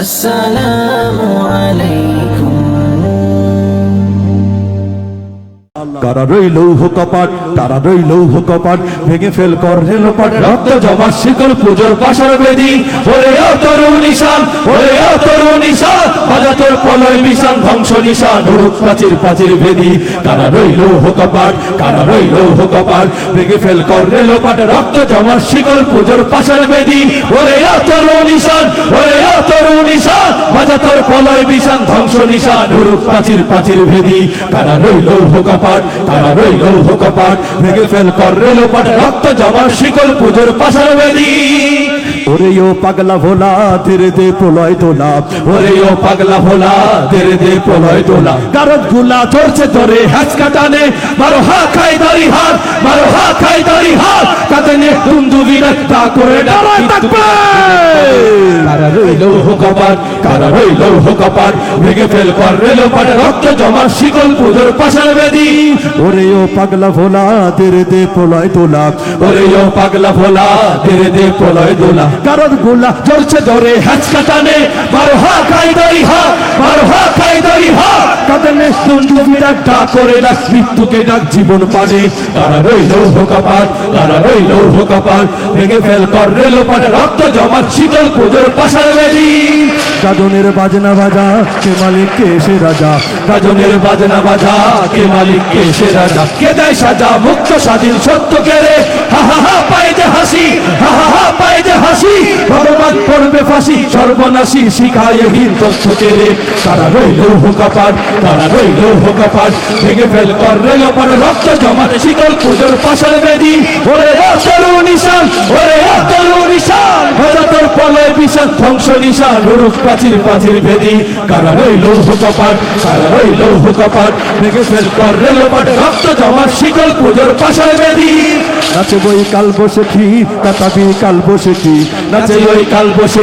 السلام عليكم কারা রইল কপাট তারা রইল কপাট ভেঙে ফেল কর রক্ত জমা শিকল পুজোর পাশার বেদি। ওরে ও নিশান তরুণ নিশান বাজা তোর মিশান, ধ্বংস নিশান উড়ুক প্রাচীর প্রাচীর বেদি। কারা রইল কপাট কারা রইল কপাট ভেঙে ফেল কর রক্ত জমা শিকল পুজোর পাশার বেদি। ওরে ও নিশান তরুণ নিশান বাজা তোর মিশান, ধ্বংস নিশান উড়ুক প্রাচীর প্রাচীর বেদি। কারা রইল কপাট তারা রইল কপাট ভেঙে ফেল কর রেল পাট রক্ত জমা শিকল পুজোর পাশার বেদি। ওরে ও পাগলা ভোলা ধীরে দে প্রলয় তোলা ওরে ও পাগলা ভোলা ধীরে দে প্রলয় তোলা কারতগুলা চড়ছে ধরে হ্যাচ কাটানে মারো হা খাই দাড়ি হাত মারো হা খাই দাড়ি হাত। কাতে নে দুন্দু বিরক্তা করে দাঁড়ায় থাকবে! রইল কপাট কারা রইল কপাট ভেঙে ফেল কর রেল পাট রক্ত জমা শিকল পুজোর পাশার বেদি। ওরে ও পাগলা ভোলা তেরে দে পোলায় দোলা। ওরে ও পাগলা ভোলা তেরে দে পোলায় দোলা। কারণ গোলা চলছে ধরে হাঁচকা টানে। বারো হা খাই দই হা বারো হা খাই দড়ি হা কাঁদনে সুন্দর ডাক ডাক করে ডাক মৃত্যুকে ডাক জীবন পানে তারা রইল হোকাপাত তারা রইল হোকাপাত ভেঙে ফেল কর রেল পানে রক্ত জমা শীতল পুজোর পাশার বেদি গাজনের বাজনা বাজা কে মালিক কে সে রাজা? গাজনের বাজনা বাজা কে মালিক কে সে রাজা? কে দেয় সাজা মুক্ত স্বাধীন সত্য কে রে হা হা। ফাঁসি সর্বনাশী শিখায় হীন তথ্য কে রে তারা রইল হোকাপার, তারা রইল হোকাপার। ভেঙে ফেল কর রেল পর রক্ত জমাতে শীতল পুজোর পাশার বেদি। ওরে প্রলয় বিশাল ধ্বংস নিশান রুরুক প্রাচীর প্রাচীর বেদি কারা রইল হোকাপাট কারা রইল হোকাপাট ভেঙে ফেল কর রেল পরে রক্ত জমা শীতল পুজোর পাশার বেদি। নাচে বই কাল বসে খি কাটাবি কাল বসে কি নাচে ওই কাল বসে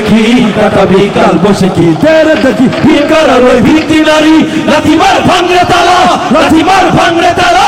কাটাবি কাল বসে কি তেরে দেখি ভিকার আর ওই ভিত্তি নারী লাথিমার ভাঙরে তালা লাথিমার ভাঙরে তালা।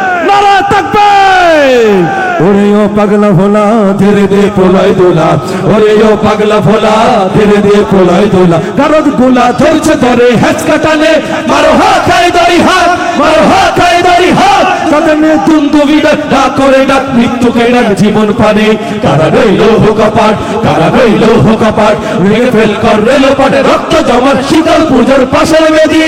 ওরে ও পাগলা ভোলা, ধীরে দে প্রলয় দোলা। ওরে ও পাগলা ভোলা, ধীরে দে প্রলয় দোলা। কারণ গোলা ধরছে ধরে হ্যাচ কাটালে মারো হা খাই দাড়ি হাত, মারো হা খাই দাড়ি হাত। করে ডাক, মৃত্যুকে জীবন পানে। কারা রইল হোকাপাট কারা রইল হোকাপাট। ফেল কর রেল পাটে, রক্ত জমার শীতল পুজোর পাশের বেদি।